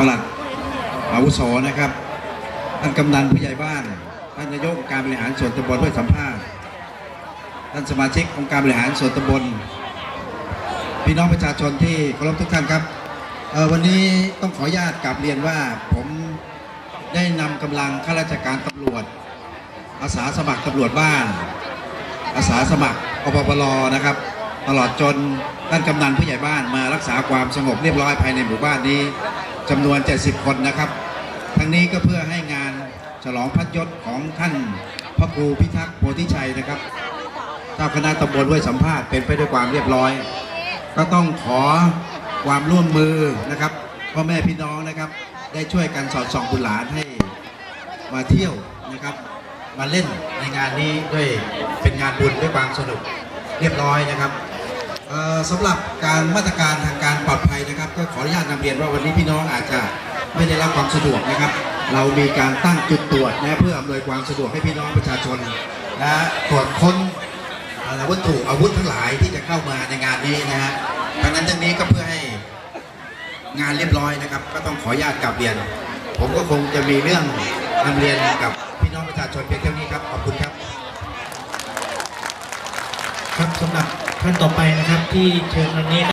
ปลัดอาวุโสนะครับ ท่านกำนันผู้ใหญ่บ้าน ท่านนายกองการบริหารส่วนตำบลห้วยสัมภาษณ์ ท่านสมาชิกองค์การบริหารส่วนตำบล พี่น้องประชาชนที่เคารพทุกท่านครับ วันนี้ต้องขออนุญาตกลับเรียนว่าผมได้นำกำลังข้าราชการตำรวจ อาสาสมัครตำรวจบ้าน อาสาสมัครอปปลนะครับ ตลอดจนท่านกำนันผู้ใหญ่บ้านมารักษาความสงบเรียบร้อยภายในหมู่บ้านนี้จำนวน 70 คนนะครับ ทั้งนี้ก็เพื่อให้งานฉลองพัดยศของท่านพระครูพิทักษ์โพธิชัยนะครับเจ้าคณะตำบลห้วยสัมภาษณ์เป็นไปด้วยความเรียบร้อย ก็ต้องขอความร่วมมือนะครับพ่อแม่พี่น้องนะครับ ได้ช่วยกันสอดส่องบุญหลานให้มาเที่ยวนะครับ มาเล่นในงานนี้ด้วยเป็นงานบุญด้วยความสนุกเรียบร้อยนะครับ สำหรับการมาตรการทางการปลอดภัยนะครับ ก็ขออนุญาตนำเรียนว่าวันนี้พี่น้องอาจจะไม่ได้รับความสะดวกนะครับ เรามีการตั้งจุดตรวจนะเพื่ออำนวยความสะดวกให้พี่น้องประชาชนนะตรวจค้นอาวัตถุอาวุธทั้งหลายที่จะเข้ามาในงานนี้นะฮะทั้งนั้นทั้งนี้ก็เพื่อให้งานเรียบร้อยนะครับ ก็ต้องขออนุญาตกลับเรียน ผมก็คงจะมีเรื่องนำเรียนกับพี่น้องประชาชนเพียงเท่านี้ครับขอบคุณครับ ครับสำหรับ ท่านต่อไปนะครับที่เชิญวันนี้